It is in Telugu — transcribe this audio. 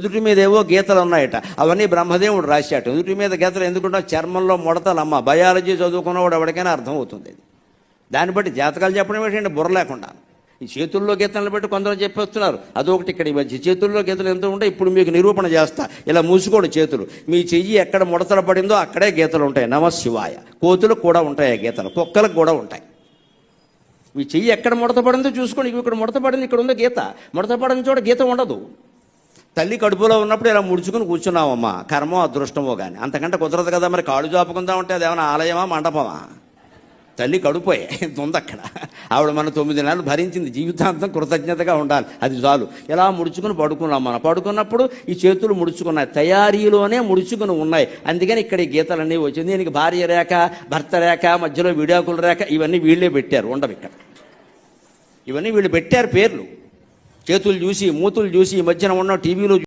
ఎదుటి మీద ఏవో గీతలు ఉన్నాయట. అవన్నీ బ్రహ్మదేవుడు రాశాడు. ఎదుటి మీద గీతలు ఎందుకుంటా చర్మంలో ముడతలమ్మ. బయాలజీ చదువుకున్నవాడు ఎవరికైనా అర్థమవుతుంది దాన్ని బట్టి జాతకాలు చెప్పడం ఏంటంటే బుర్ర లేకుండా. ఈ చేతుల్లో గీతలను బట్టి కొందరు చెప్పేస్తున్నారు. అదొకటి ఇక్కడ ఈ మధ్య. చేతుల్లో గీతలు ఎంత ఉంటే ఇప్పుడు మీకు నిరూపణ చేస్తా. ఇలా మూసుకోండి చేతులు. మీ చెయ్యి ఎక్కడ ముడతలు పడిందో అక్కడే గీతలు ఉంటాయి. నమ శివాయ. కోతులకు కూడా ఉంటాయి ఆ గీతలు. కుక్కలకు కూడా ఉంటాయి. మీ చెయ్యి ఎక్కడ ముడత పడిందో చూసుకోండి. ఇక్కడ ముడత పడింది ఇక్కడ ఉందో గీత. ముడత పడిన చోట గీత ఉండదు. తల్లి కడుపులో ఉన్నప్పుడు ఇలా ముడుచుకుని కూర్చున్నావమ్మా. కర్మో అదృష్టమో కానీ అంతకంటే కుదరదు కదా మరి కాళ్ళు చాపుకుందా ఉంటే అదేమన్నా ఆలయమా మండపమా? తల్లి కడుపోయే ఉంది అక్కడ. ఆవిడ మన తొమ్మిది నెలలు భరించింది. జీవితాంతం కృతజ్ఞతగా ఉండాలి. అది చాలు. ఇలా ముడుచుకుని పడుకున్నాం మనం. పడుకున్నప్పుడు ఈ చేతులు ముడుచుకున్నాయి. తయారీలోనే ముడుచుకుని ఉన్నాయి. అందుకని ఇక్కడ ఈ గీతలన్నీ వచ్చింది. దీనికి భార్య రేఖ భర్త రేఖ మధ్యలో విడాకుల రేఖ ఇవన్నీ వీళ్ళే పెట్టారు. ఉండవు ఇక్కడ. ఇవన్నీ వీళ్ళు పెట్టారు పేర్లు. చేతులు చూసి మూతులు చూసి ఈ మధ్యన ఉన్న టీవీలో